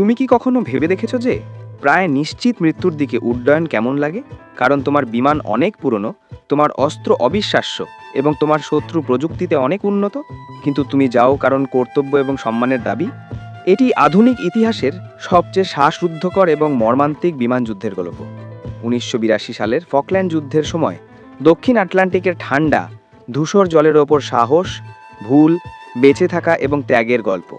তুমি কি কখনো ভেবে দেখেছ যে প্রায় নিশ্চিত মৃত্যুর দিকে উড্ডয়ন কেমন লাগে? কারণ তোমার বিমান অনেক পুরনো, তোমার অস্ত্র অবিশ্বাস্য এবং তোমার শত্রু প্রযুক্তিতে অনেক উন্নত। কিন্তু তুমি যাও কারণ কর্তব্য এবং সম্মানের দাবি। এটি আধুনিক ইতিহাসের সবচেয়ে শ্বাসরুদ্ধকর এবং মর্মান্তিক বিমান যুদ্ধের গল্প। উনিশশো বিরাশি সালের ফকল্যান্ড যুদ্ধের সময় দক্ষিণ আটলান্টিকের ঠান্ডা, ধূসর জলের ওপর সাহস, ভুল, বেঁচে থাকা এবং ত্যাগের গল্প।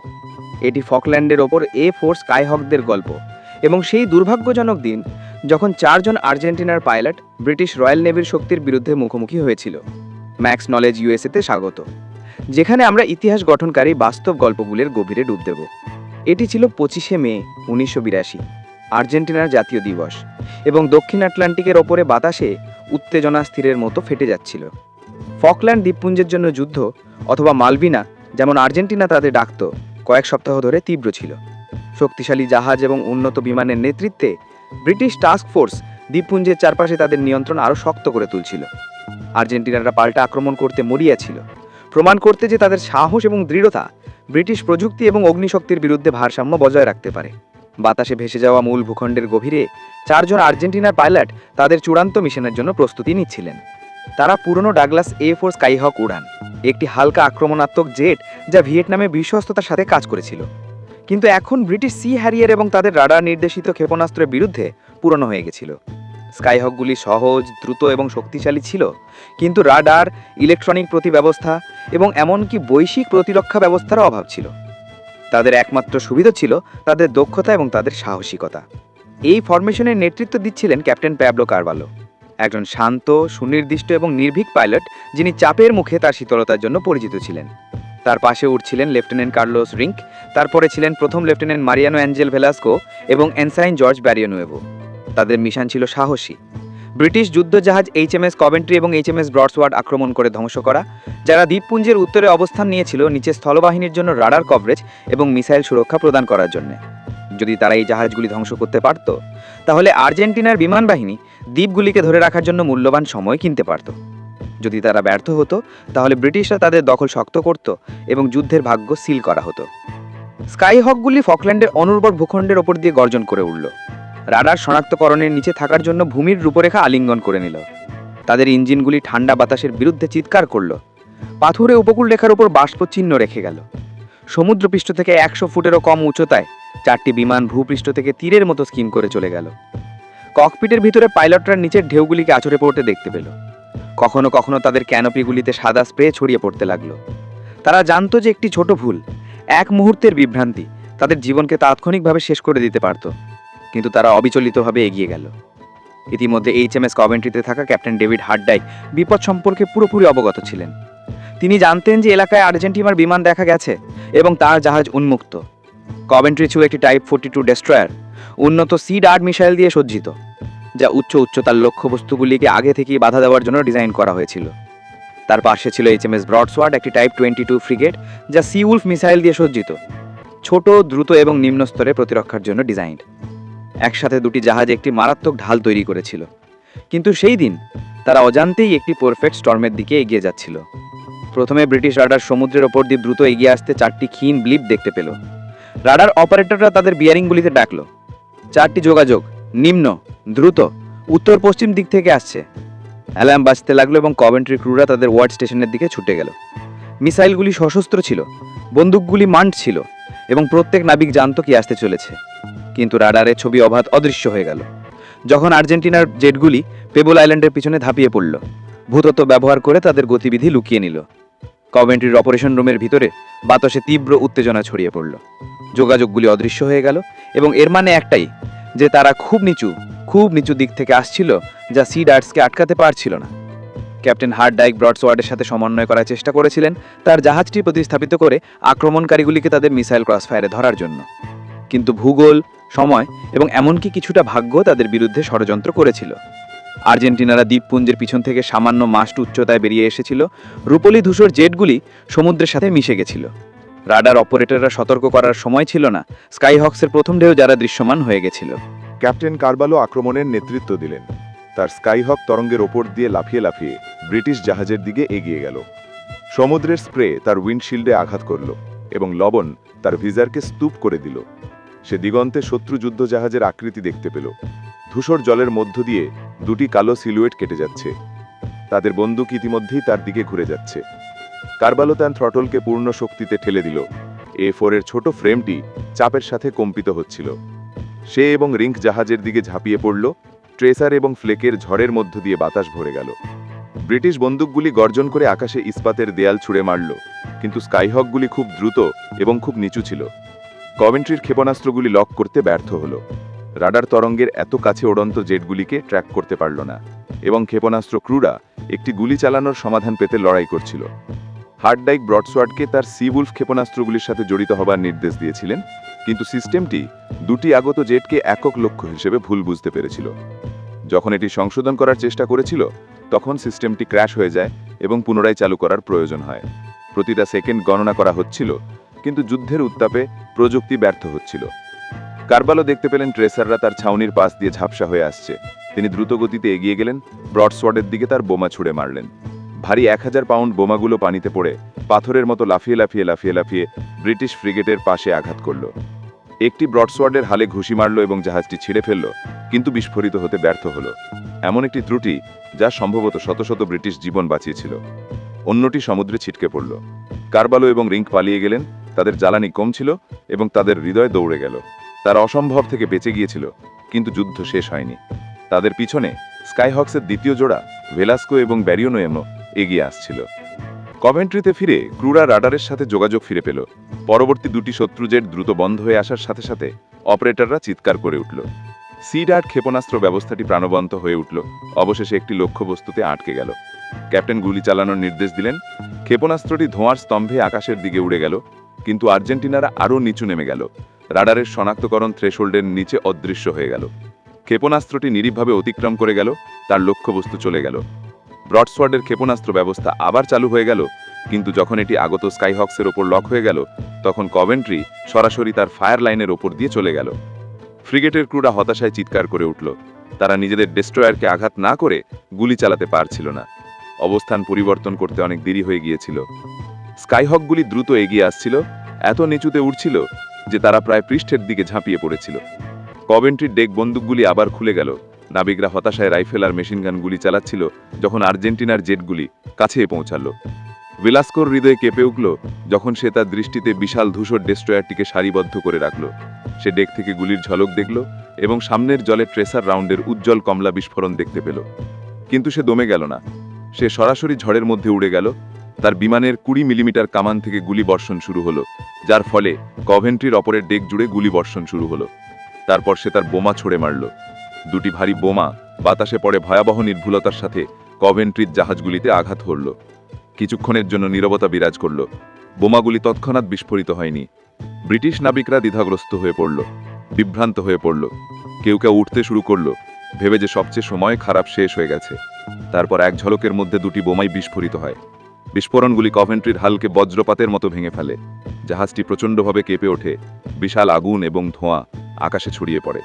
এটি ফকল্যান্ডের ওপর এ ফোর্স স্কাইহকদের গল্প। এবং সেই দুর্ভাগ্যজনক দিন, যখন চারজন আর্জেন্টিনার পাইলট ব্রিটিশ রয়্যাল নেভির শক্তির বিরুদ্ধে মুখোমুখি হয়েছিল। ম্যাক্স নলেজ ইউএসএতে স্বাগত। যেখানে আমরা ইতিহাস গঠনকারী বাস্তব গল্পগুলির গভীরে ডুব দেব। এটি ছিল পঁচিশে মে, উনিশশো বিরাশি, আর্জেন্টিনার জাতীয় দিবস। এবং দক্ষিণ আটলান্টিকের ওপরে বাতাসে উত্তেজনা স্থিরের মতো ফেটে যাচ্ছিল। ফকল্যান্ড দ্বীপপুঞ্জের জন্য যুদ্ধ, অথবা মালভিনা, যেমন আর্জেন্টিনা তাদের ডাকত কয়েক সপ্তাহ ধরে তীব্র ছিল। শক্তিশালী জাহাজ এবং উন্নত বিমানের নেতৃত্বে ব্রিটিশ টাস্ক ফোর্স দ্বীপপুঞ্জের চারপাশে তাদের নিয়ন্ত্রণ আরও শক্ত করে তুলছিল। আর্জেন্টিনারা পাল্টা আক্রমণ করতে মরিয়া ছিল প্রমাণ করতে যে তাদের সাহস এবং দৃঢ়তা ব্রিটিশ প্রযুক্তি এবং অগ্নিশক্তির বিরুদ্ধে ভারসাম্য বজায় রাখতে পারে। বাতাসে ভেসে যাওয়া মূল ভূখণ্ডের গভীরে চারজন আর্জেন্টিনার পাইলট তাদের চূড়ান্ত মিশনের জন্য প্রস্তুতি নিচ্ছিলেন। তারা পুরনো ডাগলাস এ ফোর স্কাইহক উড়ান। একটি হালকা আক্রমণাত্মক জেট যা ভিয়েতনামে বিশ্বস্ততার সাথে কাজ করেছিল। কিন্তু এখন ব্রিটিশ সি হ্যারিয়ার এবং তাদের রাডার নির্দেশিত ক্ষেপণাস্ত্রের বিরুদ্ধে পুরনো হয়ে গেছিল। স্কাইহকগুলি সহজ, দ্রুত এবং শক্তিশালী ছিল, কিন্তু রাডার, ইলেকট্রনিক প্রতিব্যবস্থা এবং এমনকি বৈশ্বিক প্রতিরক্ষা ব্যবস্থারও অভাব ছিল। তাদের একমাত্র সুবিধা ছিল তাদের দক্ষতা এবং তাদের সাহসিকতা। এই ফরমেশনের নেতৃত্ব দিচ্ছিলেন ক্যাপ্টেন প্যাবলো কারবালো। একজন শান্ত, সুনির্দিষ্ট এবং নির্ভীক পাইলট যিনি চাপের মুখে তার শীতলতার জন্য পরিচিত ছিলেন। তার পাশে উঠছিলেন লেফটেন্যান্ট কার্লোস রিঙ্ক তারপরে ছিলেন প্রথম লেফটেন্যান্ট মারিয়ানো অ্যাঞ্জেল ভেলাস্কো এবং এনসাইন জর্জ ব্যারিয়ানুয়েভো। তাদের মিশন ছিল সাহসী। ব্রিটিশ যুদ্ধজাহাজ এইচএমএস কভেন্ট্রি এবং এইচ এম এইচএমএস ব্রডসওয়ার্ড আক্রমণ করে ধ্বংস করা, যারা দ্বীপপুঞ্জের উত্তরে অবস্থান নিয়েছিল নিচে স্থলবাহিনীর জন্য রাডার কভারেজ এবং মিসাইল সুরক্ষা প্রদান করার জন্য। যদি তারা এই জাহাজগুলি ধ্বংস করতে পারত, তাহলে আর্জেন্টিনার বিমান বাহিনী দ্বীপগুলিকে ধরে রাখার জন্য মূল্যবান সময় কিনতে পারত। যদি তারা ব্যর্থ হতো, তাহলে ব্রিটিশরা তাদের দখল শক্ত করত এবং যুদ্ধের ভাগ্য সিল করা হতো। স্কাইহকগুলি ফকল্যান্ডের অনুর্বর ভূখণ্ডের ওপর দিয়ে গর্জন করে উঠল। রাডার শনাক্তকরণের নিচে থাকার জন্য ভূমির রূপরেখা আলিঙ্গন করে নিল। তাদের ইঞ্জিনগুলি ঠান্ডা বাতাসের বিরুদ্ধে চিৎকার করল। পাথুরে উপকূল রেখার উপর বাষ্পচিহ্ন রেখে গেল। সমুদ্রপৃষ্ঠ থেকে একশো ফুটেরও কম উচ্চতায় চারটি বিমান ভূপৃষ্ঠ থেকে তীরের মতো স্কিম করে চলে গেল। ককপিটের ভিতরে পাইলটরা নিচের ঢেউগুলিকে আছড়ে পড়তে দেখতে পেল। কখনো কখনো তাদের ক্যানোপিগুলিতে সাদা স্প্রে ছড়িয়ে পড়তে লাগল। তারা জানতো যে একটি ছোট ভুল, এক মুহূর্তের বিভ্রান্তি তাদের জীবনকে তাৎক্ষণিকভাবে শেষ করে দিতে পারত। কিন্তু তারা অবিচলিতভাবে এগিয়ে গেল। ইতিমধ্যে এইচএমএস কভেন্ট্রিতে থাকা ক্যাপ্টেন ডেভিড হার্ডাইক বিপদ সম্পর্কে পুরোপুরি অবগত ছিলেন। তিনি জানতেন যে এলাকায় আর্জেন্টিনার বিমান দেখা গেছে এবং তার জাহাজ উন্মুক্ত। কভেন্ট্রি ছিল একটি টাইপ ফোর্টি টু ডেস্ট্রয়ার উন্নত সি ডার্ট মিসাইল দিয়ে সজ্জিত, যা উচ্চ উচ্চতার লক্ষ্যবস্তুগুলিকে আগে থেকেই বাধা দেওয়ার জন্য ডিজাইন করা হয়েছিল। তার পাশে ছিল এইচএমএস ব্রডসওয়ার্ড একটি টাইপ টোয়েন্টি টু ফ্রিগেট যা সি উলফ মিসাইল দিয়ে সজ্জিত, ছোট, দ্রুত এবং নিম্ন স্তরে প্রতিরক্ষার জন্য ডিজাইন। একসাথে দুটি জাহাজ একটি মারাত্মক ঢাল তৈরি করেছিল, কিন্তু সেই দিন তারা অজান্তেই একটি পারফেক্ট স্টর্মের দিকে এগিয়ে যাচ্ছিল। প্রথমে ব্রিটিশ রাডার সমুদ্রের ওপর দিয়ে দ্রুত এগিয়ে আসতে চারটি ক্ষীণ ব্লিপ দেখতে পেল। রাডার অপারেটররা তাদের বিয়ারিংগুলিতে ডাকল। চারটি যোগাযোগ, নিম্ন, দ্রুত উত্তর পশ্চিম দিক থেকে আসছে। অ্যালার্ম বাজতে লাগল এবং কভেন্ট্রি ক্রুরা তাদের ওয়ার্ড স্টেশনের দিকে ছুটে গেল। মিসাইলগুলি সশস্ত্র ছিল, বন্দুকগুলি মান্ট ছিল এবং প্রত্যেক নাবিক জানত কি আসতে চলেছে। কিন্তু রাডারের ছবি অবাধ অদৃশ্য হয়ে গেল। যখন আর্জেন্টিনার জেটগুলি পেবল আইল্যান্ডের পিছনে ধাপিয়ে পড়ল ভূতত্ব ব্যবহার করে তাদের গতিবিধি লুকিয়ে নিল। কভেন্ট্রির অপারেশন রুমের ভিতরে বাতাসে তীব্র উত্তেজনা ছড়িয়ে পড়ল। যোগাযোগগুলি অদৃশ্য হয়ে গেল এবং এর মানে একটাই, যে তারা খুব নিচু খুব নিচু দিক থেকে আসছিল যা সি ডার্টসকে আটকাতে পারছিল না। ক্যাপ্টেন হার্ড ডাইক ব্রডসওয়ার্ডের সাথে সমন্বয় করার চেষ্টা করেছিলেন তার জাহাজটি প্রতিস্থাপিত করে আক্রমণকারীগুলিকে তাদের মিসাইল ক্রসফায়ারে ধরার জন্য। কিন্তু ভূগোল, সময় এবং এমনকি কিছুটা ভাগ্য তাদের বিরুদ্ধে ষড়যন্ত্র করেছিল। আর্জেন্টিনারা দ্বীপপুঞ্জের পিছন থেকে সামান্য মাস্ট উচ্চতায় বেরিয়ে এসেছিল। রূপলি ধূসর জেটগুলি সমুদ্রের সাথে মিশে গেছিল। রাডার অপারেটররা সতর্ক করার সময় ছিল না। স্কাইহক্সের প্রথম ঢেউ যারা দৃশ্যমান হয়ে গেছিল। ক্যাপ্টেন কারবালো আক্রমণের নেতৃত্ব দিলেন। তার স্কাইহক তরঙ্গের ওপর দিয়ে লাফিয়ে লাফিয়ে ব্রিটিশ জাহাজের দিকে এগিয়ে গেল। সমুদ্রের স্প্রে তার উইন্ডশিল্ডে আঘাত করল এবং লবণ তার ভিজারকে স্তূপ করে দিল। সে দিগন্তে শত্রু যুদ্ধ জাহাজের আকৃতি দেখতে পেল। ধূসর জলের মধ্য দিয়ে দুটি কালো সিলুয়েট কেটে যাচ্ছে। তাদের বন্দুক ইতিমধ্যেই তার দিকে ঘুরে যাচ্ছে। কারবালো থ্রটলকে পূর্ণ শক্তিতে ঠেলে দিল। এ ফোরের ছোট ফ্রেমটি চাপের সাথে কম্পিত হচ্ছিল। সে এবং রিঙ্ক জাহাজের দিকে ঝাঁপিয়ে পড়ল, ট্রেসার এবং ফ্লেকের ঝড়ের মধ্য দিয়ে বাতাস ভরে গেল। ব্রিটিশ বন্দুকগুলি গর্জন করে আকাশে ইস্পাতের দেয়াল ছুঁড়ে মারল, কিন্তু স্কাইহকগুলি খুব দ্রুত এবং খুব নিচু ছিল। কভেন্ট্রির ক্ষেপণাস্ত্রগুলি লক করতে ব্যর্থ হলো। রাডার তরঙ্গের এত কাছে ওড়ন্ত জেটগুলিকে ট্র্যাক করতে পারল না, এবং ক্ষেপণাস্ত্র ক্রুরা একটি গুলি চালানোর সমাধান পেতে লড়াই করছিল। হার্ডডাইক ব্রডসওয়ার্ডকে তার সিউলফ ক্ষেপণাস্ত্রগুলির সাথে জড়িত হবার নির্দেশ দিয়েছিলেন, কিন্তু সিস্টেমটি দুটি আগত জেটকে একক লক্ষ্য হিসেবে ভুল বুঝতে পেরেছিল। যখন এটি সংশোধন করার চেষ্টা করেছিল, তখন সিস্টেমটি ক্র্যাশ হয়ে যায় এবং পুনরায় চালু করার প্রয়োজন হয়। প্রতিটা সেকেন্ড গণনা করা হচ্ছিল, কিন্তু যুদ্ধের উত্তাপে প্রযুক্তি ব্যর্থ হচ্ছিল। কারবালো দেখতে পেলেন ট্রেসাররা তার ছাউনির পাশ দিয়ে ঝাপসা হয়ে আসছে। তিনি দ্রুত গতিতে এগিয়ে গেলেন, ব্রডসওয়ার্ডের দিকে তার বোমা ছুড়ে মারলেন। ভারী এক হাজার পাউন্ড বোমাগুলো পানিতে পড়ে পাথরের মতো লাফিয়ে লাফিয়ে লাফিয়ে লাফিয়ে ব্রিটিশ ফ্রিগেটের পাশে আঘাত করল। একটি ব্রডসওয়ার্ডের হালে ঘুষি মারল এবং জাহাজটি ছিঁড়ে ফেলল, কিন্তু বিস্ফোরিত হতে ব্যর্থ হল। এমন একটি ত্রুটি যা সম্ভবত শত শত ব্রিটিশ জীবন বাঁচিয়েছিল। অন্যটি সমুদ্রে ছিটকে পড়ল। কারবালো এবং রিঙ্ক পালিয়ে গেলেন, তাদের জ্বালানি কম ছিল এবং তাদের হৃদয় দৌড়ে গেল। তারা অসম্ভব থেকে বেঁচে গিয়েছিল, কিন্তু যুদ্ধ শেষ হয়নি। তাদের পিছনে স্কাইহক্সের দ্বিতীয় জোড়া, ভেলাস্কো এবং ব্যারিওনোয়েমো এগিয়ে আসছিল। কভেন্ট্রিতে ফিরে ক্রুরা রাডারের সাথে যোগাযোগ ফিরে পেল। পরবর্তী দুটি শত্রু জেট দ্রুত বন্ধ হয়ে আসার সাথে সাথে অপারেটররা চিৎকার করে উঠল। সিডার্ট ক্ষেপণাস্ত্র ব্যবস্থাটি প্রাণবন্ত হয়ে উঠল। অবশেষে একটি লক্ষ্যবস্তুতে আটকে গেল। ক্যাপ্টেন গুলি চালানোর নির্দেশ দিলেন। ক্ষেপণাস্ত্রটি ধোঁয়ার স্তম্ভে আকাশের দিকে উড়ে গেল, কিন্তু আর্জেন্টিনারা আরও নিচু নেমে গেল। রাডারের শনাক্তকরণ থ্রেশোল্ডের নিচে অদৃশ্য হয়ে গেল। ক্ষেপণাস্ত্রটি নিরীহভাবে অতিক্রম করে গেল, তার লক্ষ্যবস্তু চলে গেল। ব্রডসওয়ার্ডের ক্ষেপণাস্ত্র ব্যবস্থা আবার চালু হয়ে গেল, কিন্তু যখন এটি আগত স্কাইহক্সের ওপর লক হয়ে গেল, তখন কভেন্ট্রি সরাসরি তার ফায়ার লাইনের ওপর দিয়ে চলে গেল। ফ্রিগেটের ক্রুরা হতাশায় চিৎকার করে উঠল। তারা নিজেদের ডেস্ট্রয়ারকে আঘাত না করে গুলি চালাতে পারছিল না। অবস্থান পরিবর্তন করতে অনেক দেরি হয়ে গিয়েছিল। স্কাইহকগুলি দ্রুত এগিয়ে আসছিল এত নিচুতে উঠছিল যে তারা প্রায় পৃষ্ঠের দিকে ঝাঁপিয়ে পড়েছিল। কভেন্ট্রির ডেক বন্দুকগুলি আবার খুলে গেল। নাবিকরা হতাশায় রাইফেল আর মেশিনগান গুলি চালাচ্ছিল যখন আর্জেন্টিনার জেটগুলি কাছে পৌঁছালো। ভিলাস্কোর হৃদয়ে কেঁপে উঠল যখন সে তার দৃষ্টিতে বিশাল ধূসর ডেস্ট্রয়ারটিকে সারিবদ্ধ করে রাখল। সে ডেক থেকে গুলির ঝলক দেখল এবং সামনের জলে ট্রেসার রাউন্ডের উজ্জ্বল কমলা বিস্ফোরণ দেখতে পেল। কিন্তু সে দমে গেল না। সে সরাসরি ঝড়ের মধ্যে উড়ে গেল তার বিমানের কুড়ি মিলিমিটার কামান থেকে গুলি বর্ষণ শুরু হলো, যার ফলে কভেন্ট্রির অপরের ডেক জুড়ে গুলি বর্ষণ শুরু হলো। তারপর সে তার বোমা ছড়ে মারল। দুটি ভারী বোমা বাতাসে পড়ে ভয়াবহ নির্ভুলতার সাথে কভেন্ট্রির জাহাজগুলিতে আঘাত করল। কিছুক্ষণের জন্য নীরবতা বিরাজ করল। বোমাগুলি তৎক্ষণাৎ বিস্ফোরিত হয়নি। ব্রিটিশ নাবিকরা দ্বিধাগ্রস্ত হয়ে পড়ল, বিভ্রান্ত হয়ে পড়ল। কেউ কেউ উঠতে শুরু করল, ভেবে যে সবচেয়ে সময় খারাপ শেষ হয়ে গেছে। তারপর এক ঝলকের মধ্যে দুটি বোমাই বিস্ফোরিত হয়। বিস্ফোরণগুলি কভেন্ট্রির হালকে বজ্রপাতের মতো ভেঙে ফেলে। জাহাজটি প্রচণ্ডভাবে কেঁপে ওঠে। বিশাল আগুন এবং ধোঁয়া আকাশে ছড়িয়ে পড়ে।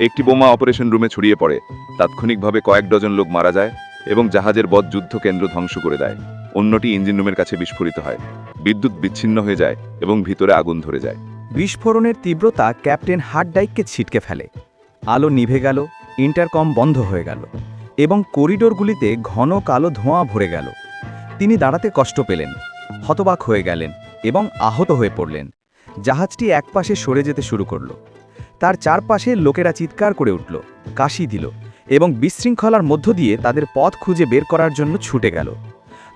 একটি বোমা অপারেশন রুমে ছড়িয়ে পড়ে। তাৎক্ষণিকভাবে কয়েক ডজন লোক মারা যায় এবং জাহাজের বদ যুদ্ধ কেন্দ্র ধ্বংস করে দেয়। অন্যটি ইঞ্জিন রুমের কাছে বিস্ফোরিত হয়। বিদ্যুৎ বিচ্ছিন্ন হয়ে যায় এবং ভিতরে আগুন ধরে যায়। বিস্ফোরণের তীব্রতা ক্যাপ্টেন হার্ডডাইককে ছিটকে ফেলে। আলো নিভে গেল, ইন্টারকম বন্ধ হয়ে গেল এবং করিডোরগুলিতে ঘন কালো ধোঁয়া ভরে গেল। তিনি দাঁড়াতে কষ্ট পেলেন, হতবাক হয়ে গেলেন এবং আহত হয়ে পড়লেন। জাহাজটি একপাশে সরে যেতে শুরু করল। তার চারপাশে লোকেরা চিৎকার করে উঠল, কাশি দিল এবং বিশৃঙ্খলার মধ্য দিয়ে তাদের পথ খুঁজে বের করার জন্য ছুটে গেল।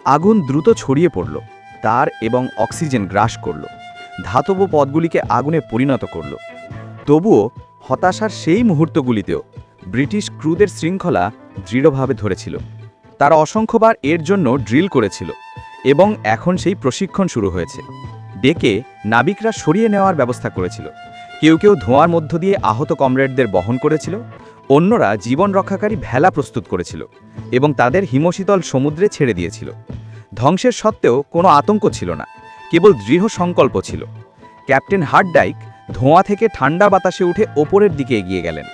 আগুন দ্রুত ছড়িয়ে পড়ল, তার এবং অক্সিজেন গ্রাস করল। ধাতব পদগুলিকে আগুনে পরিণত করল। তবুও হতাশার সেই মুহূর্তগুলিতেও ব্রিটিশ ক্রুদের শৃঙ্খলা দৃঢ়ভাবে ধরেছিল। তারা অসংখ্যবার এর জন্য ড্রিল করেছিল এবং এখন সেই প্রশিক্ষণ শুরু হয়েছে। ডেকে নাবিকরা সরিয়ে নেওয়ার ব্যবস্থা করেছিল। কেউ কেউ ধোঁয়ার মধ্য দিয়ে আহত কমরেডদের বহন করেছিল, অন্যরা জীবন রক্ষাকারী ভেলা প্রস্তুত করেছিল এবং তাদের হিমশীতল সমুদ্রে ছেড়ে দিয়েছিল। ধ্বংসের সত্ত্বেও কোনো আতঙ্ক ছিল না, কেবল দৃঢ় সংকল্প ছিল। ক্যাপ্টেন হার্ডডাইক ধোঁয়া থেকে ঠান্ডা বাতাসে উঠে ওপরের দিকে এগিয়ে গেলেন।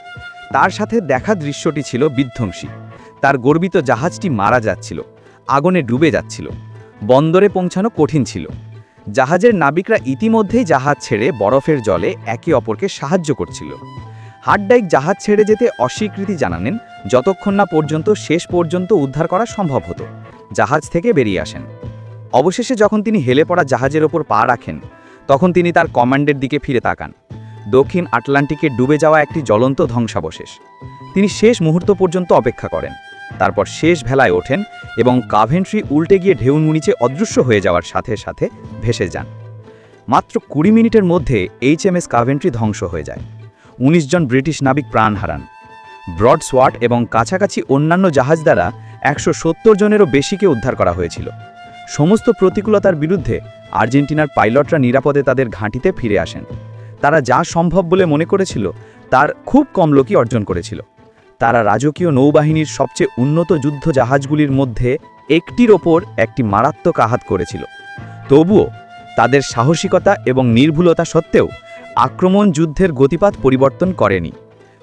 তার সাথে দেখা দৃশ্যটি ছিল বিধ্বংসী। তার গর্বিত জাহাজটি মারা যাচ্ছিল, আগুনে ডুবে যাচ্ছিল, বন্দরে পৌঁছানো কঠিন ছিল। জাহাজের নাবিকরা ইতিমধ্যেই জাহাজ ছেড়ে বরফের জলে একে অপরকে সাহায্য করছিল। হাডডাইক জাহাজ ছেড়ে যেতে অস্বীকৃতি জানানেন যতক্ষণ না পর্যন্ত শেষ পর্যন্ত উদ্ধার করা সম্ভব হতো। জাহাজ থেকে বেরিয়ে আসেন। অবশেষে যখন তিনি হেলে পড়া জাহাজের ওপর পা রাখেন, তখন তিনি তার কমান্ডের দিকে ফিরে তাকান। দক্ষিণ আটলান্টিকে ডুবে যাওয়া একটি জ্বলন্ত ধ্বংসাবশেষ। তিনি শেষ মুহূর্ত পর্যন্ত অপেক্ষা করেন। তারপর শেষ ভেলায় ওঠেন এবং কাভেন্ট্রি উল্টে গিয়ে নিচে অদৃশ্য হয়ে যাওয়ার সাথে সাথে ভেসে যান। মাত্র কুড়ি মিনিটের মধ্যে এইচ এম এস কাভেন্ট্রি ধ্বংস হয়ে যায়। ১৯ জন ব্রিটিশ নাবিক প্রাণ হারান। ব্রড সোয়াট এবং কাছাকাছি অন্যান্য জাহাজ দ্বারা একশো সত্তর জনেরও বেশিকে উদ্ধার করা হয়েছিল। সমস্ত প্রতিকূলতার বিরুদ্ধে আর্জেন্টিনার পাইলটরা নিরাপদে তাদের ঘাঁটিতে ফিরে আসেন। তারা যা সম্ভব বলে মনে করেছিল, তার খুব কম লোকই অর্জন করেছিল। তারা রাজকীয় নৌবাহিনীর সবচেয়ে উন্নত যুদ্ধ জাহাজগুলির মধ্যে একটির ওপর একটি মারাত্মক আঘাত করেছিল। তবুও তাদের সাহসিকতা এবং নির্ভুলতা সত্ত্বেও আক্রমণ যুদ্ধের গতিপাত পরিবর্তন করেনি।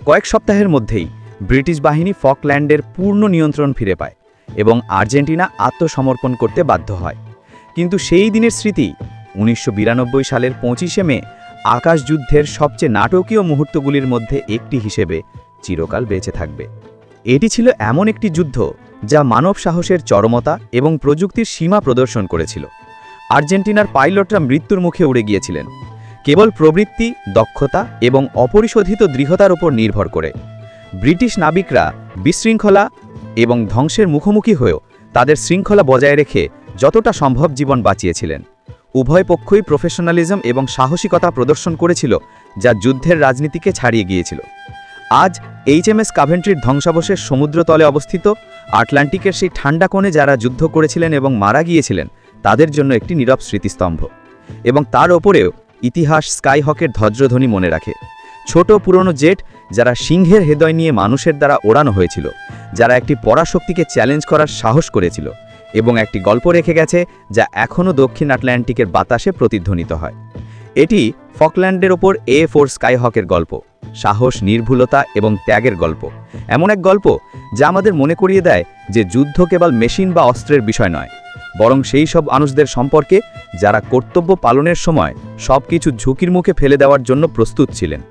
কয়েক সপ্তাহের মধ্যেই ব্রিটিশ বাহিনী ফকল্যান্ডের পূর্ণ নিয়ন্ত্রণ ফিরে পায় এবং আর্জেন্টিনা আত্মসমর্পণ করতে বাধ্য হয়। কিন্তু সেই দিনের স্মৃতি উনিশশো বিরানব্বই সালের পঁচিশে মে আকাশ যুদ্ধের সবচেয়ে নাটকীয় মুহূর্তগুলির মধ্যে একটি হিসেবে চিরকাল বেঁচে থাকবে। এটি ছিল এমন একটি যুদ্ধ যা মানব সাহসের চরমতা এবং প্রযুক্তির সীমা প্রদর্শন করেছিল। আর্জেন্টিনার পাইলটরা মৃত্যুর মুখে উড়ে গিয়েছিলেন। কেবল প্রবৃত্তি, দক্ষতা এবং অপরিশোধিত দৃঢ়তার উপর নির্ভর করে। ব্রিটিশ নাবিকরা বিশৃঙ্খলা এবং ধ্বংসের মুখোমুখি হয়েও তাদের শৃঙ্খলা বজায় রেখে যতটা সম্ভব জীবন বাঁচিয়েছিলেন। উভয় পক্ষই প্রফেশনালিজম এবং সাহসিকতা প্রদর্শন করেছিল যা যুদ্ধের রাজনীতিকে ছাড়িয়ে গিয়েছিল। আজ এইচএমএস কাভেন্ট্রির ধ্বংসাবশেষ সমুদ্রতলে অবস্থিত। আটলান্টিকের সেই ঠান্ডা কোণে যারা যুদ্ধ করেছিলেন এবং মারা গিয়েছিলেন, তাদের জন্য একটি নীরব স্মৃতিস্তম্ভ। এবং তার ওপরেও ইতিহাস স্কাইহকের ধ্বজ্রধ্বনি মনে রাখে। ছোট পুরনো জেট যারা সিংহের হৃদয় নিয়ে মানুষের দ্বারা ওড়ানো হয়েছিল, যারা একটি পরাশক্তিকে চ্যালেঞ্জ করার সাহস করেছিল এবং একটি গল্প রেখে গেছে যা এখনও দক্ষিণ আটলান্টিকের বাতাসে প্রতিধ্বনিত হয়। এটি ফকল্যান্ডের ওপর এ ফোর স্কাইহকের গল্প, সাহস, নির্ভুলতা এবং ত্যাগের গল্প। এমন এক গল্প যা আমাদের মনে করিয়ে দেয় যে যুদ্ধ কেবল মেশিন বা অস্ত্রের বিষয় নয়, বরং সেই সব মানুষদের সম্পর্কে যারা কর্তব্য পালনের সময় সব কিছু ঝুঁকির মুখে ফেলে দেওয়ার জন্য প্রস্তুত ছিলেন।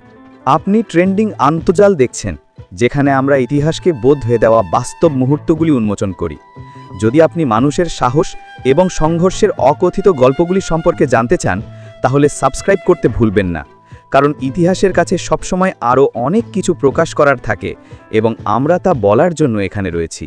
আপনি ট্রেন্ডিং আন্তজাল দেখছেন, যেখানে আমরা ইতিহাসকে বোধ হয়ে দেওয়া বাস্তব মুহূর্তগুলি উন্মোচন করি। যদি আপনি মানুষের সাহস এবং সংঘর্ষের অকথিত গল্পগুলি সম্পর্কে জানতে চান তাহলে সাবস্ক্রাইব করতে ভুলবেন না। কারণ ইতিহাসের কাছে সবসময় আরও অনেক কিছু প্রকাশ করার থাকে এবং আমরা তা বলার জন্য এখানে রয়েছি।